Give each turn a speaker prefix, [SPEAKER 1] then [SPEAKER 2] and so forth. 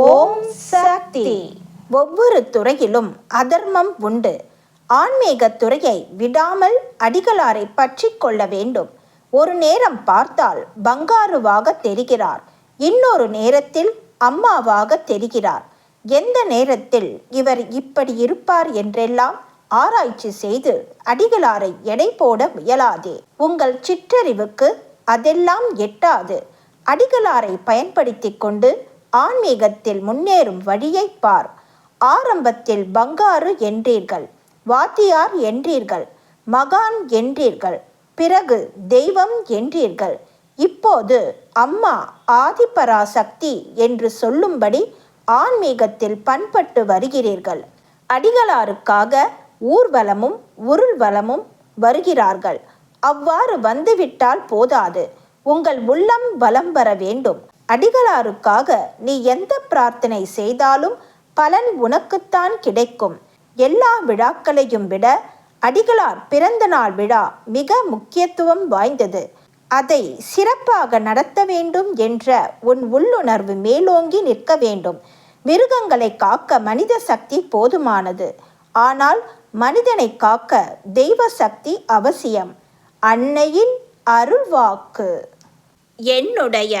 [SPEAKER 1] ஓம் சக்தி. ஒவ்வொரு துறையிலும் அதர்மம் உண்டு. ஆன்மீக துறையை விடாமல் அடிகளாரை பற்றி கொள்ள வேண்டும். ஒரு நேரம் பார்த்தால் பங்காருவாக தெரிகிறார். இன்னொரு நேரத்தில் அம்மாவாக தெரிகிறார். எந்த நேரத்தில் இவர் இப்படி இருப்பார் என்றெல்லாம் ஆராய்ச்சி செய்து அடிகளாரை எடை போட முயலாதே. உங்கள் சிற்றறிவுக்கு அதெல்லாம் எட்டாது. அடிகளாரை பயன்படுத்தி கொண்டு ஆன்மீகத்தில் முன்னேறும் வழியை பார். ஆரம்பத்தில் பங்காறு என்றீர்கள் வாத்தியார் என்றீர்கள் மகான் என்றீர்கள் பிறகு தெய்வம் என்றீர்கள். இப்போது அம்மா ஆதிபராசக்தி என்று சொல்லும்படி ஆன்மீகத்தில் பண்பட்டு வருகிறீர்கள். அடிகளாருக்காக ஊர்வலமும் உருள்வலமும் வருகிறார்கள். அவ்வாறு வந்துவிட்டால் போதாது. உங்கள் உள்ளம் வலம் வர வேண்டும். அடிகளாருக்காக நீ எந்த பிரார்த்தனை செய்தாலும் பலன் உனக்குத்தான் கிடைக்கும். எல்லா விழாக்களையும் விட அடிகளார் பிறந்த நாள் விழா மிக முக்கியத்துவம் வாய்ந்தது. அதை சிறப்பாக நடத்த வேண்டும் என்ற உன் உள்ளுணர்வு மேலோங்கி நிற்க வேண்டும். மிருகங்களை காக்க மனித சக்தி போதுமானது. ஆனால் மனிதனை காக்க தெய்வ சக்தி அவசியம். அன்னையின் அருள்வாக்கு. என்னுடைய